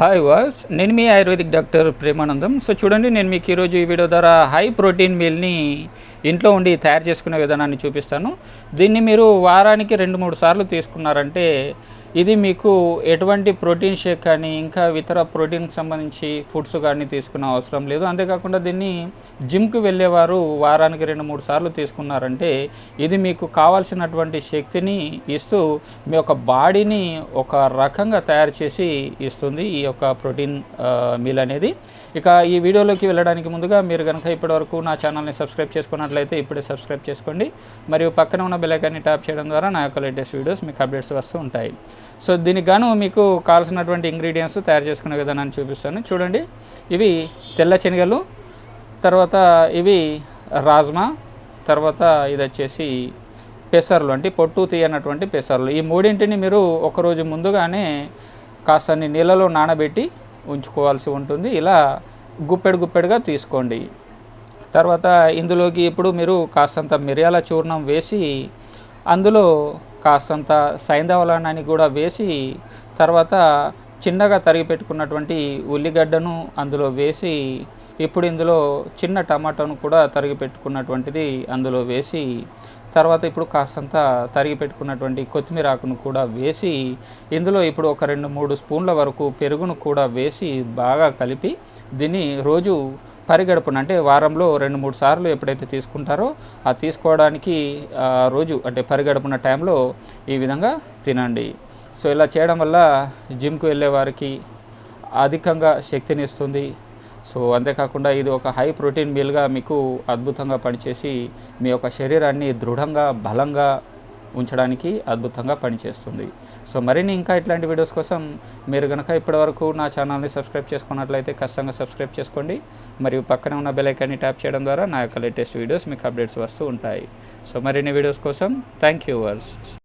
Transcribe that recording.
Hi వాస్ నేను మీ ఆయుర్వేదిక్ డాక్టర్ ప్రేమానందం. సో చూడండి నేను మీకు ఈరోజు ఈ వీడియో ద్వారా హై ప్రోటీన్ మీల్ని ఇంట్లో ఉండి తయారు చేసుకునే విధానాన్ని చూపిస్తాను. దీన్ని మీరు వారానికి రెండు మూడు సార్లు తీసుకున్నారంటే ఇది మీకు ఎటువంటి ప్రోటీన్ షేక్ కానీ ఇంకా ఇతర ప్రోటీన్కి సంబంధించి ఫుడ్స్ కానీ తీసుకునే అవసరం లేదు. అంతేకాకుండా దీన్ని జిమ్కి వెళ్ళేవారు వారానికి రెండు మూడు సార్లు తీసుకున్నారంటే ఇది మీకు కావాల్సినటువంటి శక్తిని ఇస్తూ మీ యొక్క బాడీని ఒక రకంగా తయారు చేసి ఇస్తుంది ఈ యొక్క ప్రోటీన్ మీల్ అనేది. ఇక ఈ వీడియోలోకి వెళ్ళడానికి ముందుగా మీరు కనుక ఇప్పటివరకు నా ఛానల్ని సబ్స్క్రైబ్ చేసుకున్నట్లయితే ఇప్పుడే సబ్స్క్రైబ్ చేసుకోండి. మరియు పక్కన ఉన్న బెలైకాన్ని ట్యాప్ చేయడం ద్వారా నా యొక్క లేటెస్ట్ వీడియోస్ మీకు అప్డేట్స్ వస్తూ ఉంటాయి. సో దీనికి గాను మీకు కావాల్సినటువంటి ఇంగ్రీడియంట్స్ తయారు చేసుకునే విధానాన్ని చూపిస్తాను. చూడండి ఇవి తెల్ల శనగలు తర్వాత ఇవి రాజ్మా తర్వాత ఇది వచ్చేసి పెసర్లు అంటే పొట్టు తీయనటువంటి పెసర్లు. ఈ మూడింటిని మీరు ఒకరోజు ముందుగానే కాస్తని నీళ్ళలో నానబెట్టి ఉంచుకోవాల్సి ఉంటుంది. ఇలా గుప్పెడు గుప్పెడుగా తీసుకోండి. తర్వాత ఇందులోకి ఇప్పుడు మీరు కాస్తంత మిరియాల చూర్ణం వేసి అందులో కాస్తంత సైంధవలనాన్ని కూడా వేసి తర్వాత చిన్నగా తరిగి పెట్టుకున్నటువంటి ఉల్లిగడ్డను అందులో వేసి ఇప్పుడు ఇందులో చిన్న టమాటాను కూడా తరిగి పెట్టుకున్నటువంటిది అందులో వేసి తర్వాత ఇప్పుడు కాస్తంత తరిగి పెట్టుకున్నటువంటి కొత్తిమీర ఆకును కూడా వేసి ఇందులో ఇప్పుడు ఒక రెండు మూడు స్పూన్ల వరకు పెరుగును కూడా వేసి బాగా కలిపి దీన్ని రోజు పరిగడుపున అంటే వారంలో రెండు మూడు సార్లు ఎప్పుడైతే తీసుకుంటారో ఆ తీసుకోవడానికి రోజు అంటే పరిగడుపున టైంలో ఈ విధంగా తినండి. సో ఇలా చేయడం వల్ల జిమ్కు వెళ్ళే వారికి అధికంగా శక్తిని ఇస్తుంది. సో అంతేకాకుండా ఇది ఒక హై ప్రోటీన్ మీల్గా మీకు అద్భుతంగా పనిచేసి మీ యొక్క శరీరాన్ని దృఢంగా బలంగా ఉంచడానికి అద్భుతంగా పనిచేస్తుంది. సో మరిన్ని ఇంకా ఇట్లాంటి వీడియోస్ కోసం మీరు కనుక ఇప్పటివరకు నా ఛానల్ని సబ్స్క్రైబ్ చేసుకున్నట్లయితే ఖచ్చితంగా సబ్స్క్రైబ్ చేసుకోండి. మరియు పక్కనే ఉన్న బెలైకాన్ని ట్యాప్ చేయడం ద్వారా నా యొక్క లేటెస్ట్ వీడియోస్ మీకు అప్డేట్స్ వస్తూ ఉంటాయి. సో మరిన్ని వీడియోస్ కోసం థ్యాంక్ యూ వర్స్